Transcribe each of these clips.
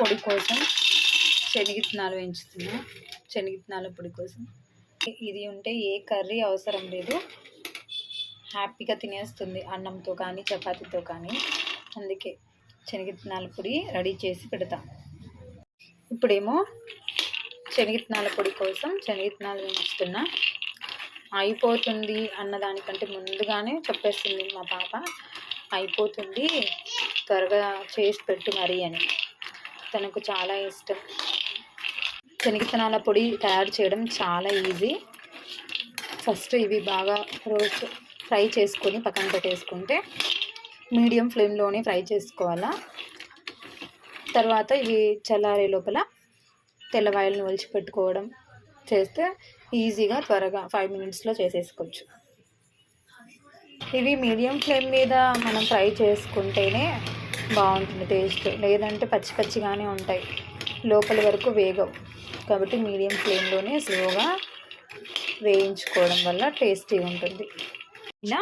పొడి కోసం శనగిత్తనాలు వేయించుతున్నా. శనగిత్తనాల పొడి కోసం. ఇది ఉంటే ఏ కర్రీ అవసరం లేదు. హ్యాపీగా తినేస్తుంది అన్నంతో కానీ చపాతీతో కానీ. అందుకే శనగిత్తనాల పొడి రెడీ చేసి పెడతాం. ఇప్పుడేమో శనగిత్తనాల పొడి కోసం శనగిత్తనాలు వేయించుతున్నా. అయిపోతుంది అన్నదానికంటే ముందుగానే చెప్పేస్తుంది మా పాప. అయిపోతుంది. త్వరగా చేసి పెట్టు మరి అని. తనకు చాలా ఇష్టం. శనగతనాల పొడి తయారు చేయడం చాలా ఈజీ. ఫస్ట్ ఇవి బాగా రోస్ట్ ఫ్రై చేసుకొని పక్కన పెట్టేసుకుంటే మీడియం ఫ్లేమ్లోనే ఫ్రై చేసుకోవాలా. తర్వాత ఇవి చల్లారే లోపల తెల్లవాయలను ఒలిచి పెట్టుకోవడం చేస్తే ఈజీగా త్వరగా ఫైవ్ మినిట్స్లో చేసేసుకోవచ్చు. ఇవి మీడియం ఫ్లేమ్ మీద మనం ఫ్రై చేసుకుంటేనే బాగుంటుంది టేస్ట్. లేదంటే పచ్చి పచ్చిగానే ఉంటాయి. లోపల వరకు వేగవు కాబట్టి మీడియం ఫ్లేమ్లోనే స్లోగా వేయించుకోవడం వల్ల టేస్టీ ఉంటుంది. ఇలా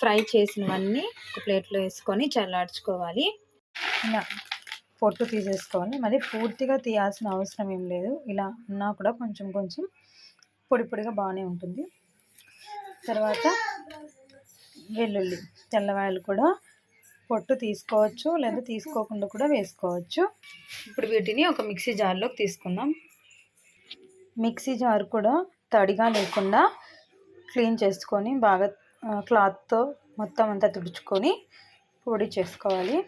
ఫ్రై చేసినవన్నీ ఒక ప్లేట్లో వేసుకొని చల్లార్చుకోవాలి. ఇలా పొట్టు తీసేసుకోవాలి మరి పూర్తిగా తీయాల్సిన అవసరం ఏం లేదు. ఇలా ఉన్నా కూడా కొంచెం కొంచెం పొడి పొడిగా బాగానే ఉంటుంది. తర్వాత వెల్లుల్లి తెల్లవాయలు కూడా పొట్టు తీసుకోవచ్చు లేదా తీసుకోకుండా కూడా వేసుకోవచ్చు. ఇప్పుడు వీటిని ఒక మిక్సీ జార్లోకి తీసుకుందాం. మిక్సీ జార్ కూడా తడిగా లేకుండా క్లీన్ చేసుకొని బాగా క్లాత్తో మొత్తం అంతా తుడుచుకొని పొడి చేసుకోవాలి.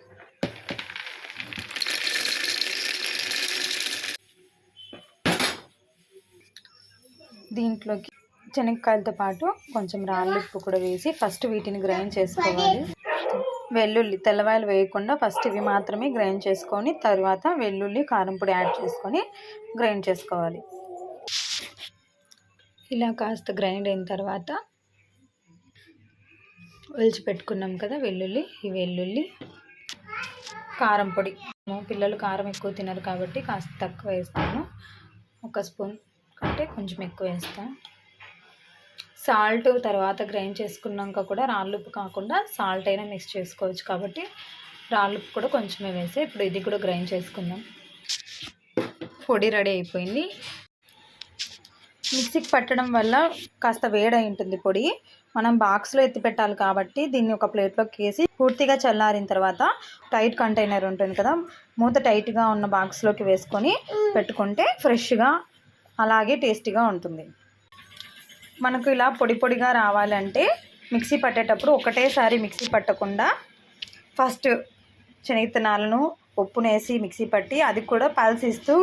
దీంట్లోకి శనగకాయలతో పాటు కొంచెం రాళ్ళుప్పు కూడా వేసి ఫస్ట్ వీటిని గ్రైండ్ చేసుకోవాలి. వెల్లుల్లి తెల్లవాయలు వేయకుండా ఫస్ట్ ఇవి మాత్రమే గ్రైండ్ చేసుకొని తర్వాత వెల్లుల్లి కారంపొడి యాడ్ చేసుకొని గ్రైండ్ చేసుకోవాలి. ఇలా కాస్త గ్రైండ్ అయిన తర్వాత ఒలిచి పెట్టుకున్నాం కదా వెల్లుల్లి ఈ వెల్లుల్లి కారం పొడి. పిల్లలు కారం ఎక్కువ తినరు కాబట్టి కాస్త తక్కువ వేస్తాను. ఒక స్పూన్ కంటే కొంచెం ఎక్కువ వేస్తాను. సాల్ట్ తర్వాత గ్రైండ్ చేసుకున్నాక కూడా రాళ్ళుప్పు కాకుండా సాల్ట్ అయినా మిక్స్ చేసుకోవచ్చు కాబట్టి రాళ్ళుప్పు కూడా కొంచెమే వేసి ఇప్పుడు ఇది కూడా గ్రైండ్ చేసుకుందాం. పొడి రెడీ అయిపోయింది. మిక్సీకి పట్టడం వల్ల కాస్త వేడై ఉంటుంది పొడి. మనం బాక్స్లో ఎత్తి పెట్టాలి కాబట్టి దీన్ని ఒక ప్లేట్లోకి వేసి పూర్తిగా చల్లారిన తర్వాత టైట్ కంటైనర్ ఉంటుంది కదా మూత టైట్గా ఉన్న బాక్స్లోకి వేసుకొని పెట్టుకుంటే ఫ్రెష్గా అలాగే టేస్టీగా ఉంటుంది. మనకు ఇలా పొడి పొడిగా రావాలంటే మిక్సీ పట్టేటప్పుడు ఒకటేసారి మిక్సీ పట్టకుండా ఫస్ట్ శనగిత్తనాలను ఉప్పునేసి మిక్సీ పట్టి అది కూడా పల్సిస్తూ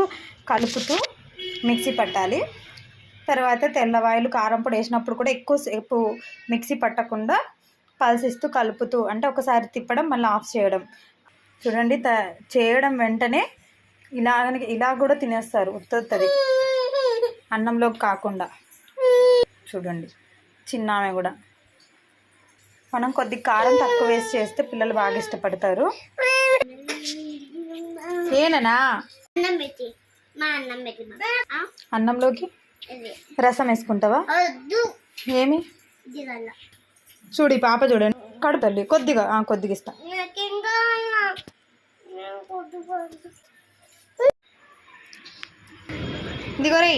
కలుపుతూ మిక్సీ పట్టాలి. తర్వాత తెల్లవాయలు కారం పొడి వేసినప్పుడు కూడా ఎక్కువసేపు మిక్సీ పట్టకుండా పల్సిస్తూ కలుపుతూ అంటే ఒకసారి తిప్పడం మళ్ళీ ఆఫ్ చేయడం. చూడండి త చేయడం వెంటనే ఇలా ఇలా కూడా తినేస్తారు ఉత్తది అన్నంలోకి కాకుండా. చూడండి. చిన్న ఆమె కూడా. మనం కొద్ది కారం తక్కువ వేసి చేస్తే పిల్లలు బాగా ఇష్టపడతారు. ఏనన్నా అన్నంలోకి రసం వేసుకుంటావా? ఏమి? చూడు పాప చూడండి కడు తల్లి. కొద్దిగా కొద్దిగా ఇస్తా. ఇదిగోరే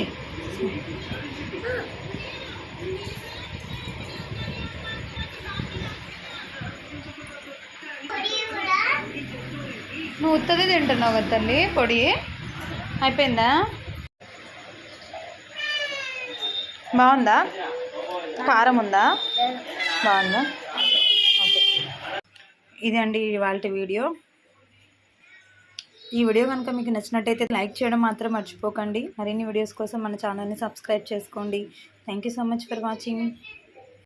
నువ్వు ఉత్తది తింటున్నావు కదా తల్లి? పొడి? అయిపోయిందా? బాగుందా? కారం ఉందా? బాగుందా? ఓకే. ఇదండి ఇవాళ వీడియో. ఈ వీడియో కనుక మీకు నచ్చినట్టయితే లైక్ చేయడం మాత్రం మర్చిపోకండి. మరిన్ని వీడియోస్ కోసం మన ఛానల్ని సబ్స్క్రైబ్ చేసుకోండి. Thank you so much for watching.